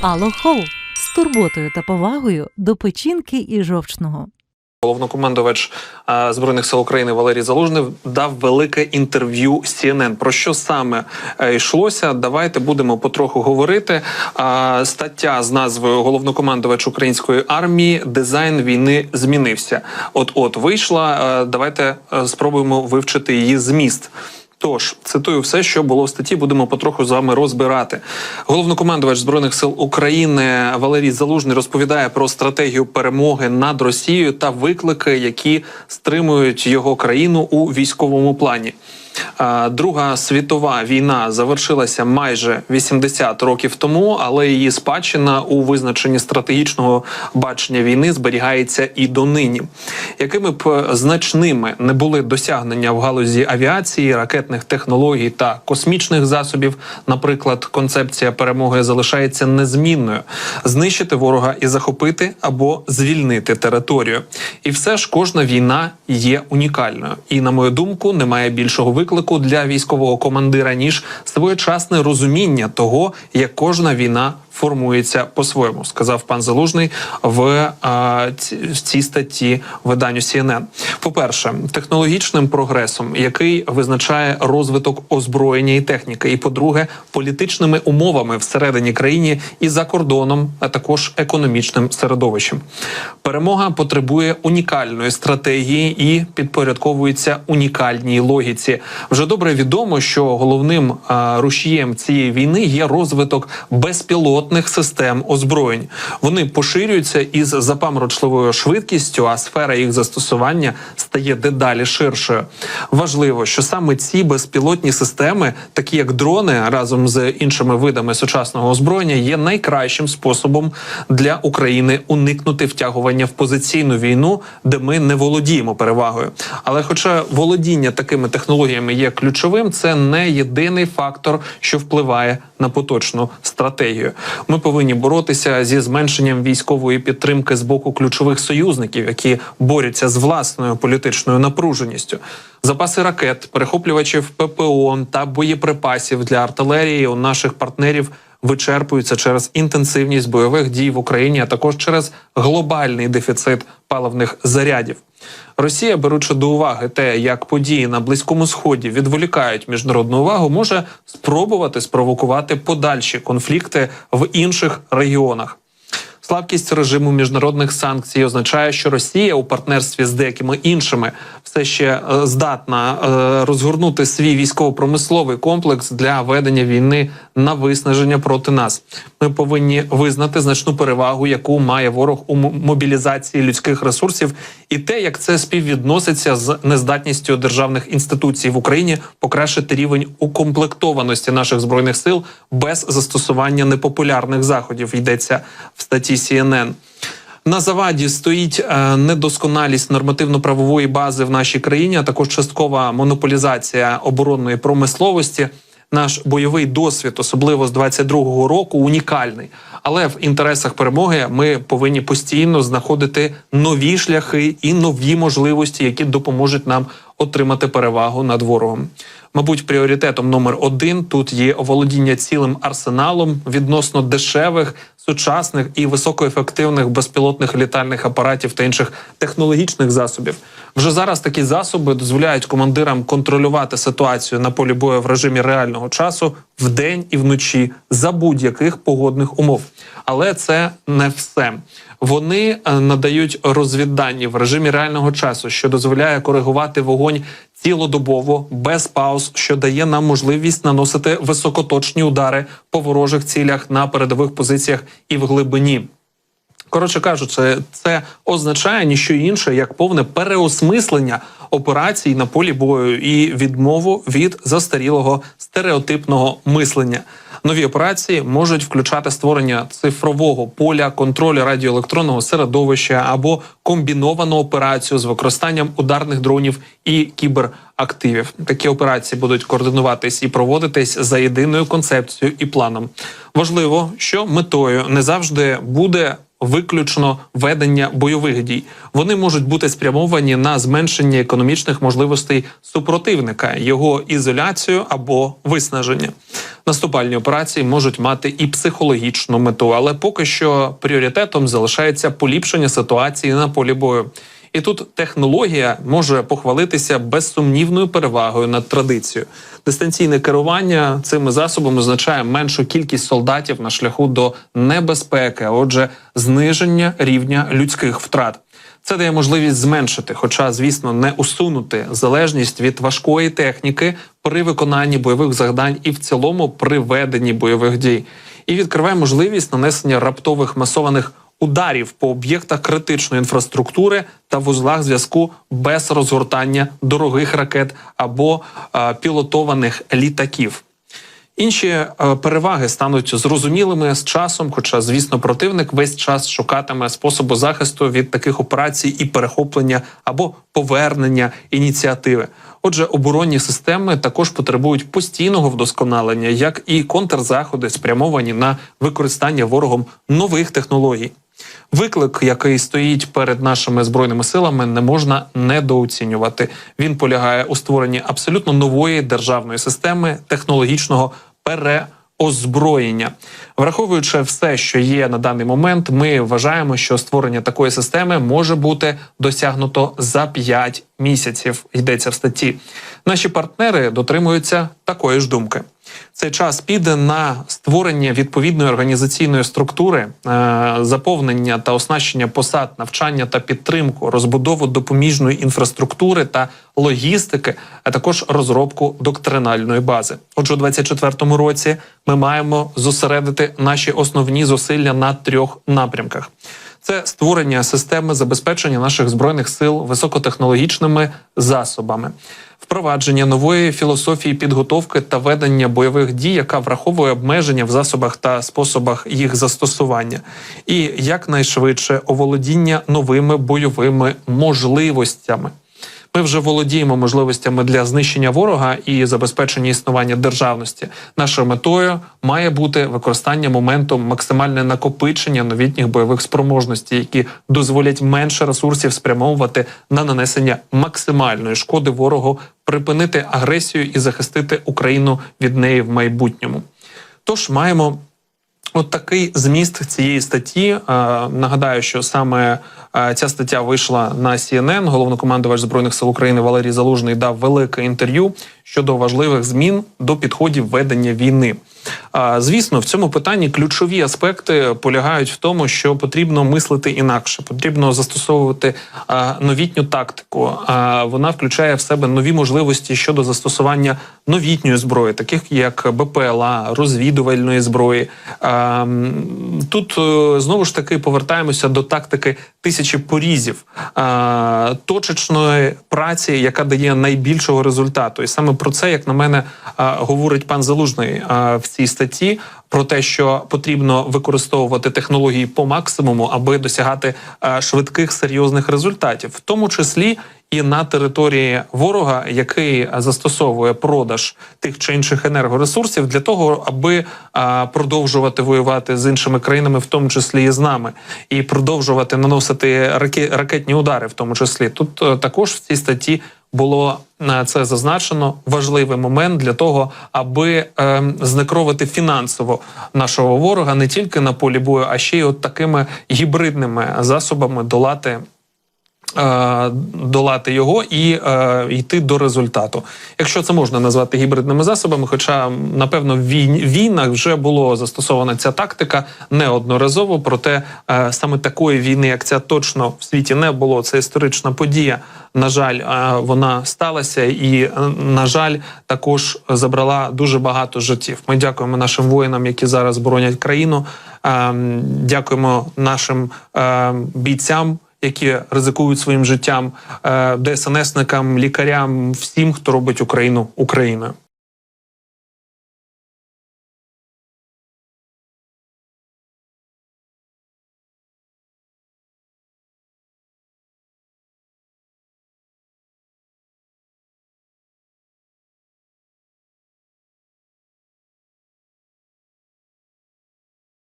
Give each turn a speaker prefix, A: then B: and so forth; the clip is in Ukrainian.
A: Алло Хоу з турботою та повагою до печінки і жовчного.
B: Головнокомандувач е, збройних сил України Валерій Залужний дав велике інтерв'ю CNN. Про що саме е, йшлося? Давайте будемо потроху говорити. Е, Стаття з назвою Головнокомандувач української армії Дизайн війни змінився. От от вийшла. Давайте спробуємо вивчити її зміст. Тож цитую все, що було в статті. Будемо потроху з вами розбирати. Головнокомандувач збройних сил України Валерій Залужний розповідає про стратегію перемоги над Росією та виклики, які стримують його країну у військовому плані. Друга світова війна завершилася майже 80 років тому, але її спадщина у визначенні стратегічного бачення війни зберігається і донині. Якими б значними не були досягнення в галузі авіації, ракетних технологій та космічних засобів, наприклад, концепція перемоги залишається незмінною: знищити ворога і захопити або звільнити територію. І все ж кожна війна є унікальною. І на мою думку, немає більшого виклику для військового командира ніж своєчасне розуміння того, як кожна війна формується по-своєму, сказав пан Залужний в, ці- в цій статті виданню CNN. По-перше, технологічним прогресом, який визначає розвиток озброєння і техніки, і по-друге, політичними умовами всередині країни і за кордоном, а також економічним середовищем. Перемога потребує унікальної стратегії і підпорядковується унікальній логіці. Вже добре відомо, що головним а, рушієм цієї війни є розвиток безпілотних систем озброєнь. Вони поширюються із запаморочливою швидкістю, а сфера їх застосування стає дедалі ширшою. Важливо, що саме ці безпілотні системи, такі як дрони, разом з іншими видами сучасного озброєння, є найкращим способом для України уникнути втягування в позиційну війну, де ми не володіємо перевагою. Але, хоча володіння такими технологіями є ключовим, це не єдиний фактор, що впливає на поточну стратегію. Ми повинні боротися зі зменшенням військової підтримки з боку ключових союзників, які борються з власною політичною напруженістю. Запаси ракет, перехоплювачів ППО та боєприпасів для артилерії у наших партнерів вичерпуються через інтенсивність бойових дій в Україні, а також через глобальний дефіцит паливних зарядів. Росія, беручи до уваги те, як події на близькому сході відволікають міжнародну увагу, може спробувати спровокувати подальші конфлікти в інших регіонах. Слабкість режиму міжнародних санкцій означає, що Росія у партнерстві з деякими іншими все ще е, здатна е, розгорнути свій військово-промисловий комплекс для ведення війни на виснаження проти нас. Ми повинні визнати значну перевагу, яку має ворог у мобілізації людських ресурсів, і те, як це співвідноситься з нездатністю державних інституцій в Україні покращити рівень укомплектованості наших збройних сил без застосування непопулярних заходів. Йдеться в статті CNN. На заваді стоїть е, недосконалість нормативно-правової бази в нашій країні, а також часткова монополізація оборонної промисловості. Наш бойовий досвід, особливо з 22-го року, унікальний. Але в інтересах перемоги ми повинні постійно знаходити нові шляхи і нові можливості, які допоможуть нам отримати перевагу над ворогом. Мабуть, пріоритетом номер один тут є оволодіння цілим арсеналом відносно дешевих, сучасних і високоефективних безпілотних літальних апаратів та інших технологічних засобів. Вже зараз такі засоби дозволяють командирам контролювати ситуацію на полі бою в режимі реального часу вдень і вночі за будь-яких погодних умов. Але це не все. Вони е, надають розвіддані в режимі реального часу, що дозволяє коригувати вогонь цілодобово без пауз, що дає нам можливість наносити високоточні удари по ворожих цілях на передових позиціях і в глибині. Коротше кажучи, це означає ніщо інше як повне переосмислення операцій на полі бою і відмову від застарілого стереотипного мислення. Нові операції можуть включати створення цифрового поля, контролю радіоелектронного середовища або комбіновану операцію з використанням ударних дронів і кіберактивів. Такі операції будуть координуватись і проводитись за єдиною концепцією і планом. Важливо, що метою не завжди буде виключно ведення бойових дій. Вони можуть бути спрямовані на зменшення економічних можливостей супротивника, його ізоляцію або виснаження. Наступальні операції можуть мати і психологічну мету, але поки що пріоритетом залишається поліпшення ситуації на полі бою. І тут технологія може похвалитися безсумнівною перевагою над традицією. Дистанційне керування цими засобами означає меншу кількість солдатів на шляху до небезпеки, а отже, зниження рівня людських втрат. Це дає можливість зменшити, хоча, звісно, не усунути залежність від важкої техніки при виконанні бойових завдань і в цілому при веденні бойових дій, і відкриває можливість нанесення раптових масованих ударів по об'єктах критичної інфраструктури та вузлах зв'язку без розгортання дорогих ракет або е, пілотованих літаків. Інші е, переваги стануть зрозумілими з часом, хоча, звісно, противник весь час шукатиме способу захисту від таких операцій і перехоплення або повернення ініціативи. Отже, оборонні системи також потребують постійного вдосконалення, як і контрзаходи, спрямовані на використання ворогом нових технологій. Виклик, який стоїть перед нашими збройними силами, не можна недооцінювати. Він полягає у створенні абсолютно нової державної системи технологічного переозброєння. Враховуючи все, що є на даний момент, ми вважаємо, що створення такої системи може бути досягнуто за 5 місяців. Йдеться в статті. Наші партнери дотримуються такої ж думки. Цей час піде на створення відповідної організаційної структури, е, заповнення та оснащення посад, навчання та підтримку, розбудову допоміжної інфраструктури та логістики, а також розробку доктринальної бази. Отже, у 2024 році ми маємо зосередити наші основні зусилля на трьох напрямках. Це створення системи забезпечення наших збройних сил високотехнологічними засобами, впровадження нової філософії підготовки та ведення бойових дій, яка враховує обмеження в засобах та способах їх застосування, і якнайшвидше оволодіння новими бойовими можливостями. Ми вже володіємо можливостями для знищення ворога і забезпечення існування державності. Нашою метою має бути використання моменту максимальне накопичення новітніх бойових спроможностей, які дозволять менше ресурсів спрямовувати на нанесення максимальної шкоди ворогу, припинити агресію і захистити Україну від неї в майбутньому. Тож маємо От такий зміст цієї статті. Е, Нагадаю, що саме е, ця стаття вийшла на CNN. Головнокомандувач збройних сил України Валерій Залужний дав велике інтерв'ю щодо важливих змін до підходів ведення війни. Звісно, в цьому питанні ключові аспекти полягають в тому, що потрібно мислити інакше, потрібно застосовувати новітню тактику. Вона включає в себе нові можливості щодо застосування новітньої зброї, таких як БПЛА, розвідувальної зброї. Тут е, знову ж таки повертаємося до тактики тисячі порізів, а, точечної праці, яка дає найбільшого результату. І саме про це, як на мене, а, говорить пан Залужний а, в цій статті. Про те, що потрібно використовувати технології по максимуму, аби досягати е, швидких серйозних результатів, в тому числі і на території ворога, який застосовує продаж тих чи інших енергоресурсів для того, аби е, продовжувати воювати з іншими країнами, в тому числі і з нами, і продовжувати наносити раке- ракетні удари, в тому числі. Тут е, також в цій статті було на це зазначено важливий момент для того, аби е, знекровити фінансово нашого ворога не тільки на полі бою, а ще й от такими гібридними засобами долати. Е, Долати його і е, йти до результату, якщо це можна назвати гібридними засобами. Хоча, напевно, в війнах вже було застосована ця тактика неодноразово. Проте е, саме такої війни, як ця точно в світі не було. Це історична подія. На жаль, е, вона сталася, і е, на жаль, також забрала дуже багато життів. Ми дякуємо нашим воїнам, які зараз боронять країну. Е, Дякуємо нашим е, бійцям. Які ризикують своїм життям, е, ДСНСникам, лікарям, всім, хто робить Україну Україною.